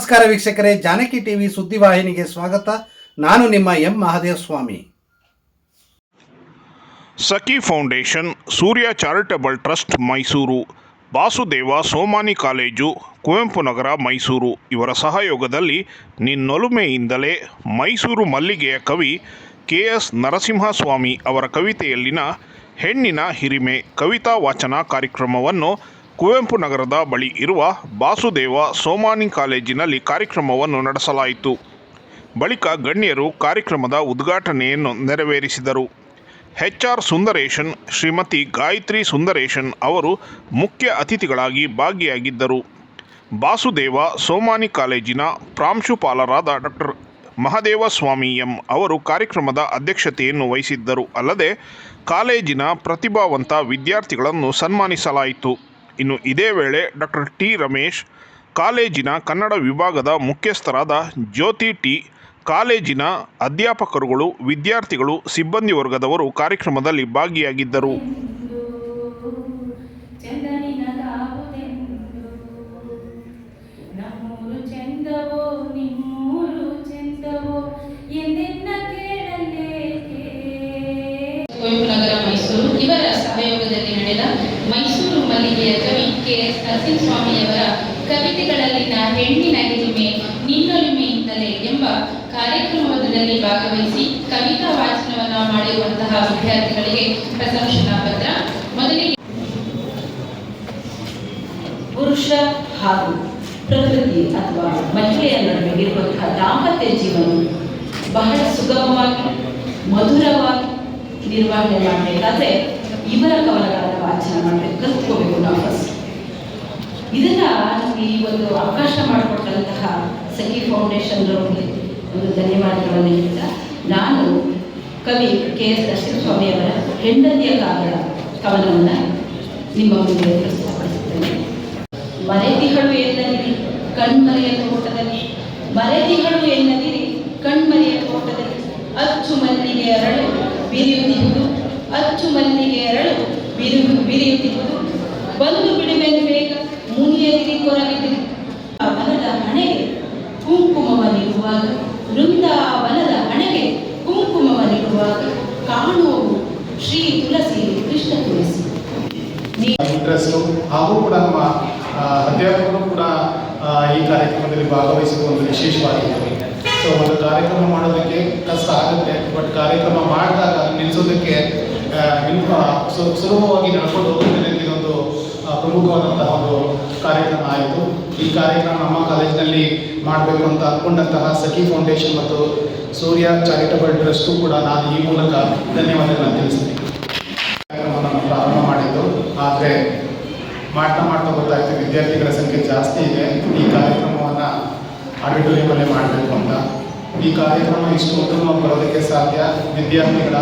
ನಮಸ್ಕಾರ ವೀಕ್ಷಕರೇ, ಜಾನಕಿ ಟಿವಿ ಸುದ್ದಿವಾಹಿನಿಗೆ ಸ್ವಾಗತ. ನಾನು ನಿಮ್ಮ M Mahadeva Swamy Sakhi foundation, Surya charitable trust, Mysuru. Vasudeva Somani college, Kuvempu Nagar, Mysuru. ಇವರ ಸಹಯೋಗದಲ್ಲಿ ನಿನ್ನೊಲುಮೆಯಿಂದಲೇ ಮೈಸೂರು ಮಲ್ಲಿಗೆಯ ಕವಿ ಕೆ ಎಸ್ ನರಸಿಂಹಸ್ವಾಮಿ ಅವರ ಕವಿತೆಯಲ್ಲಿನ ಹೆಣ್ಣಿನ ಹಿರಿಮೆ ಕವಿತಾ ವಾಚನ ಕಾರ್ಯಕ್ರಮವನ್ನು ಕುವೆಂಪು ನಗರದ ಬಳಿ ಇರುವ ಬಾಸುದೇವ ಸೋಮಾನಿ ಕಾಲೇಜಿನಲ್ಲಿ ಕಾರ್ಯಕ್ರಮವನ್ನು ನಡೆಸಲಾಯಿತು. ಬಳಿಕ ಗಣ್ಯರು ಕಾರ್ಯಕ್ರಮದ ಉದ್ಘಾಟನೆಯನ್ನು ನೆರವೇರಿಸಿದರು. ಎಚ್ ಆರ್ ಸುಂದರೇಶನ್, ಶ್ರೀಮತಿ ಗಾಯತ್ರಿ ಸುಂದರೇಶನ್ ಅವರು ಮುಖ್ಯ ಅತಿಥಿಗಳಾಗಿ ಭಾಗಿಯಾಗಿದ್ದರು. ಬಾಸುದೇವ ಸೋಮಾನಿ ಕಾಲೇಜಿನ ಪ್ರಾಂಶುಪಾಲರಾದ ಡಾಕ್ಟರ್ ಮಹದೇವ ಸ್ವಾಮಿ ಎಂ ಅವರು ಕಾರ್ಯಕ್ರಮದ ಅಧ್ಯಕ್ಷತೆಯನ್ನು ವಹಿಸಿದ್ದರು. ಅಲ್ಲದೆ ಕಾಲೇಜಿನ ಪ್ರತಿಭಾವಂತ ವಿದ್ಯಾರ್ಥಿಗಳನ್ನು ಸನ್ಮಾನಿಸಲಾಯಿತು. ಇನ್ನು ಇದೇ ವೇಳೆ ಡಾಕ್ಟರ್ ಟಿ ರಮೇಶ್, ಕಾಲೇಜಿನ ಕನ್ನಡ ವಿಭಾಗದ ಮುಖ್ಯಸ್ಥರಾದ ಜ್ಯೋತಿ ಟಿ, ಕಾಲೇಜಿನ ಅಧ್ಯಾಪಕರುಗಳು, ವಿದ್ಯಾರ್ಥಿಗಳು, ಸಿಬ್ಬಂದಿ ವರ್ಗದವರು ಕಾರ್ಯಕ್ರಮದಲ್ಲಿ ಭಾಗಿಯಾಗಿದ್ದರು. ಕುವೆಂಪು ನಗರ ಮೈಸೂರು ಇವರ ಸಹಯೋಗದಲ್ಲಿ ನಡೆದ ಮೈಸೂರು ಮಲ್ಲಿಗೆಯ ಕವಿ ಕೆ ಎಸ್ ನರಸಿಂಹಸ್ವಾಮಿಯವರ ಕವಿತೆಗಳಲ್ಲಿನ ಹೆಣ್ಣಿನ ಹಿರಿಮೆ, ನಿನ್ನೊಲಿಮೆಯಿಂದಲೇ ಎಂಬ ಕಾರ್ಯಕ್ರಮದಲ್ಲಿ ಭಾಗವಹಿಸಿ ಕವಿತಾ ವಾಚನವನ್ನ ಮಾಡಿರುವಂತಹ ವಿದ್ಯಾರ್ಥಿಗಳಿಗೆ ಪ್ರಶಂಸನಾ ಪತ್ರ. ಮೊದಲಿಗೆ ಪುರುಷ ಹಾಗೂ ಪ್ರಕೃತಿ ಅಥವಾ ಮಹಿಳೆಯ ನಡುವೆ ಇರುವಂತಹ ದಾಂಪತ್ಯ ಜೀವನ ಬಹಳ ಸುಗಮವಾಗಿ, ಮಧುರವಾಗಿ ನಿರ್ವಹಣೆ ಮಾಡಬೇಕಾದ್ರೆ ಇವರ ಕವನಗಳನ್ನು ವಾಚನ ಮಾಡಬೇಕು. ಕಲ್ತ್ಕೋಬೇಕು ನಾವು ಫಸ್ಟ್ ಇದನ್ನ ನಮಗೆ ಈ ಒಂದು ಅವಕಾಶ ಮಾಡಿಕೊಟ್ಟಂತಹ ಸಖಿ ಫೌಂಡೇಶನ್ ಅವರಿಗೆ ಒಂದು ಧನ್ಯವಾದಗಳನ್ನು ಹೇಳ್ತಾ ನಾನು ಕವಿ ಕೆ ಎಸ್ ನರಸಿಂಹಸ್ವಾಮಿ ಅವರ ಹೆಂಡತಿಯ ಕಾಗದ ಕವನವನ್ನು ನಿಮ್ಮ ಮುಂದೆ ಪ್ರಸ್ತುತಪಡಿಸುತ್ತೇನೆ ಮರೆತಿಗಳು ಎನ್ನದಿರಿ ಕಣ್ಮರೆಯ ತೋಟದಲ್ಲಿ ಮರೆತಿಗಳು ಎನ್ನದಿರಿ ಕಣ್ಮರೆಯ ತೋಟದಲ್ಲಿ, ಅಚ್ಚು ಮಲ್ಲಿಗೆ ಅರಳು, ಬಿರಿಯುತ್ತಿರುವುದು, ಅಚ್ಚು ಮಲ್ಲಿಗೆ ಅರಳು, ಬಿರು, ಬಿರಿಯುತ್ತಿರುವುದು. ಬಂದು ಬಿಡುವೆನು ಬೇಗ ಮುನಿಯದಿರಿ ಕೊರಗಿದೆ ಆ ವನದ ಹಣೆಗೆ ಕುಂಕುಮವನಿರುವಾಗ ವೃಂದಾವನದ ಹಣೆಗೆ ಕುಂಕುಮವನಿರುವಾಗ ಕಾಣುವವು ಶ್ರೀ ತುಳಸಿ ಕೃಷ್ಣ ತುಳಸಿ. ಹಾಗೂ ಕೂಡ ನಮ್ಮ ಅಧ್ಯಾಪಕರು ಕೂಡ ಈ ಕಾರ್ಯಕ್ರಮದಲ್ಲಿ ಭಾಗವಹಿಸುವ ಒಂದು ವಿಶೇಷವಾಗಿದೆ ಸೊ ಒಂದು ಕಾರ್ಯಕ್ರಮ ಮಾಡೋದಕ್ಕೆ ಕಷ್ಟ ಆಗುತ್ತೆ ಬಟ್ ಕಾರ್ಯಕ್ರಮ ಮಾಡಿದಾಗ ನಿಲ್ಲಿಸೋದಕ್ಕೆ ಸುಲಭವಾಗಿ ನಡ್ಕೊಂಡು ಆ, ಪ್ರಮುಖವಾದಂತಹ ಒಂದು ಕಾರ್ಯಕ್ರಮ ಆಯಿತು. ಈ ಕಾರ್ಯಕ್ರಮ ನಮ್ಮ ಕಾಲೇಜಿನಲ್ಲಿ ಮಾಡಬೇಕು ಅಂತ ಅಂದ್ಕೊಂಡಂತಹ ಸಖಿ ಫೌಂಡೇಶನ್ ಮತ್ತು ಸೂರ್ಯ ಚಾರಿಟಬಲ್ ಟ್ರಸ್ಟು ಕೂಡ ನಾನು ಈ ಮೂಲಕ ಧನ್ಯವಾದಗಳನ್ನು ತಿಳಿಸ್ತೀನಿ. ಕಾರ್ಯಕ್ರಮವನ್ನು ಪ್ರಾರಂಭ ಮಾಡಿದ್ದು. ಆದರೆ ಮಾಡ್ತಾ ಮಾಡ್ತಾ ಗೊತ್ತಾಗ್ತದೆ ವಿದ್ಯಾರ್ಥಿಗಳ ಸಂಖ್ಯೆ ಜಾಸ್ತಿ ಇದೆ. ಈ ಕಾರ್ಯಕ್ರಮವನ್ನು ಆಡಿಟೋರಿಯಮಲ್ಲೇ ಮಾಡಬೇಕು ಅಂತ. ಈ ಕಾರ್ಯಕ್ರಮ ಇಷ್ಟು ಉತ್ತಮವಾಗಿ ಬರೋದಕ್ಕೆ ಸಾಧ್ಯ. ವಿದ್ಯಾರ್ಥಿಗಳ